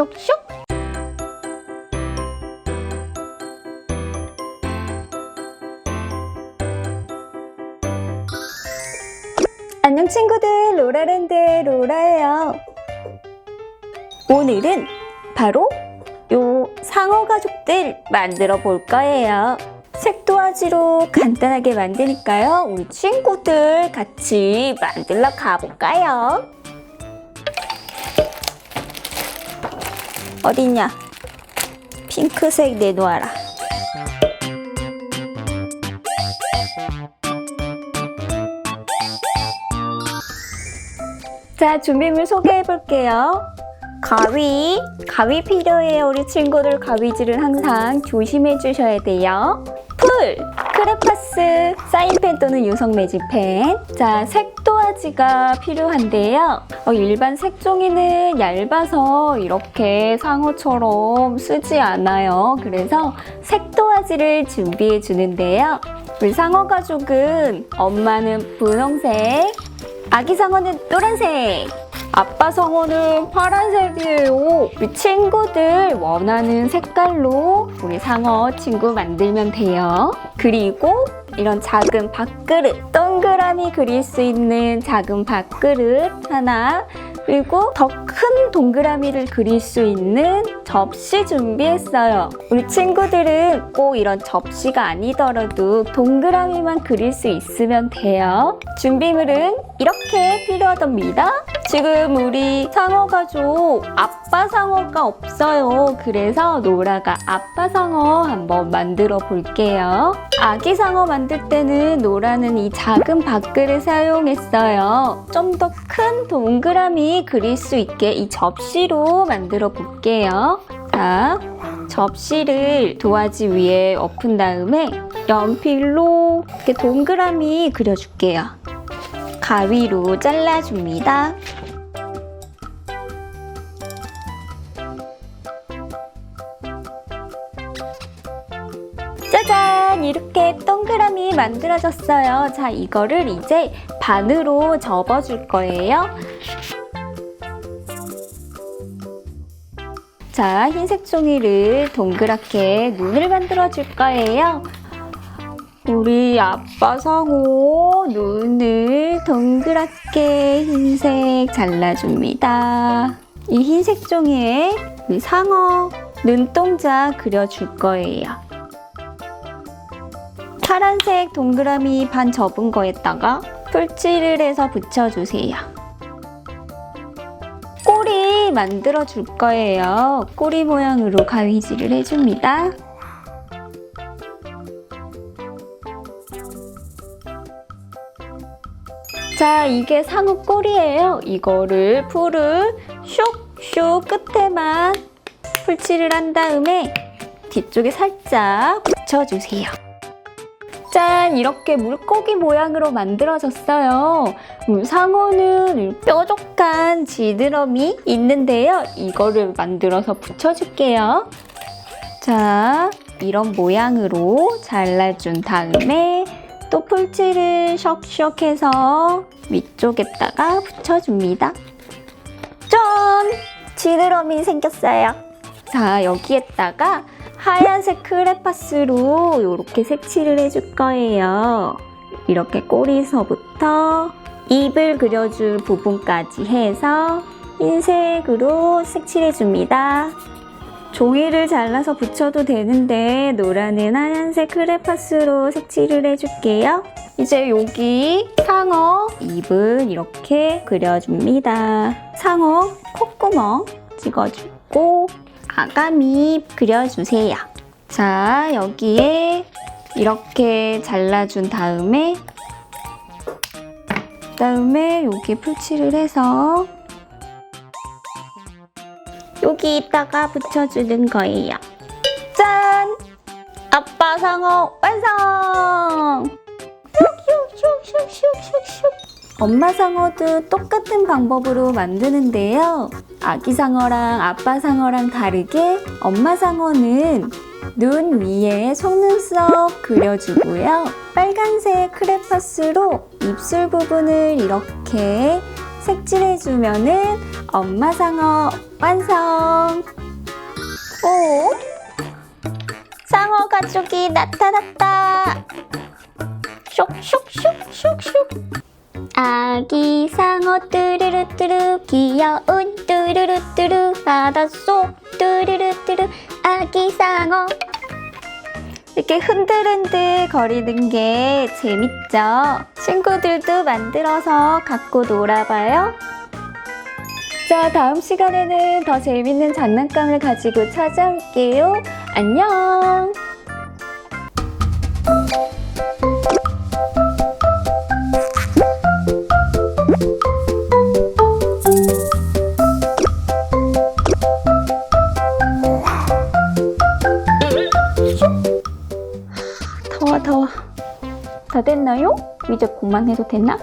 쇽쇽. 안녕 친구들 로라랜드의 로라예요. 오늘은 바로 요 상어 가족들 만들어 볼 거예요. 색도화지로 간단하게 만드니까요. 우리 친구들 같이 만들러 가볼까요? 어딨냐? 핑크색 내놓아라. 자, 준비물 소개해 볼게요. 가위, 가위 필요해요. 우리 친구들 가위질을 항상 조심해 주셔야 돼요. 풀, 크레파스, 사인펜 또는 유성 매직펜. 자, 색도화지가 필요한데요. 어, 일반 색종이는 얇아서 이렇게 상어처럼 쓰지 않아요. 그래서 색도화지를 준비해 주는데요. 우리 상어 가족은 엄마는 분홍색, 아기 상어는 노란색, 아빠 상어는 파란색이에요. 우리 친구들 원하는 색깔로 우리 상어 친구 만들면 돼요. 그리고 이런 작은 밥그릇, 동그라미 그릴 수 있는 작은 밥그릇 하나, 그리고 더 큰 동그라미를 그릴 수 있는 접시 준비했어요. 우리 친구들은 꼭 이런 접시가 아니더라도 동그라미만 그릴 수 있으면 돼요. 준비물은 이렇게 필요하답니다. 지금 우리 상어 가족 아빠 상어가 없어요. 그래서 노라가 아빠 상어 한번 만들어 볼게요. 아기 상어 만들 때는 노라는 이 작은 밥그릇 사용했어요. 좀 더 큰 동그라미 그릴 수 있게 이 접시로 만들어 볼게요. 자, 접시를 도화지 위에 엎은 다음에 연필로 이렇게 동그라미 그려줄게요. 가위로 잘라줍니다. 짜잔! 이렇게 동그라미 만들어졌어요. 자, 이거를 이제 반으로 접어줄 거예요. 자, 흰색 종이를 동그랗게 눈을 만들어 줄 거예요. 우리 아빠 상어 눈을 동그랗게 흰색 잘라줍니다. 이 흰색 종이에 우리 상어 눈동자 그려줄 거예요. 파란색 동그라미 반 접은 거에다가 풀칠을 해서 붙여주세요. 만들어 줄 거예요. 꼬리 모양으로 가위질을 해줍니다. 자, 이게 상어 꼬리예요. 이거를 풀을 슉슉 끝에만 풀칠을 한 다음에 뒤쪽에 살짝 붙여주세요. 짠! 이렇게 물고기 모양으로 만들어졌어요. 음, 상어는 뾰족한 지드러미 있는데요. 이거를 만들어서 붙여줄게요. 자, 이런 모양으로 잘라준 다음에 또 풀칠을 샥샥 해서 위쪽에다가 붙여줍니다. 짠! 지드러미 생겼어요. 자, 여기에다가 하얀색 크레파스로 이렇게 색칠을 해줄 거예요. 이렇게 꼬리서부터 입을 그려줄 부분까지 해서 흰색으로 색칠해줍니다. 종이를 잘라서 붙여도 되는데 노라는 하얀색 크레파스로 색칠을 해줄게요. 이제 여기 상어 입은 이렇게 그려줍니다. 상어 콧구멍 찍어주고 아가미 그려주세요. 자, 여기에 이렇게 잘라준 다음에 그다음에 여기 풀칠을 해서 여기 있다가 붙여주는 거예요. 짠! 아빠 상어 완성! 엄마 상어도 똑같은 방법으로 만드는데요. 아기 상어랑 아빠 상어랑 다르게 엄마 상어는 눈 위에 속눈썹 그려주고요. 빨간색 크레파스로 입술 부분을 이렇게 색칠해주면은 엄마 상어 완성! 오? 상어 가족이 나타났다! 쇽 쇽 쇽 쇽 쇽 아기 상어 뚜루루뚜루 귀여운 뚜루루뚜루 바닷속 뚜루루뚜루 아기 상어 이렇게 흔들흔들 거리는 게 재밌죠? 친구들도 만들어서 갖고 놀아봐요. 자, 다음 시간에는 더 재밌는 장난감을 가지고 찾아올게요. 안녕! 더워. 다 됐나요? 이제 그만해도 되나?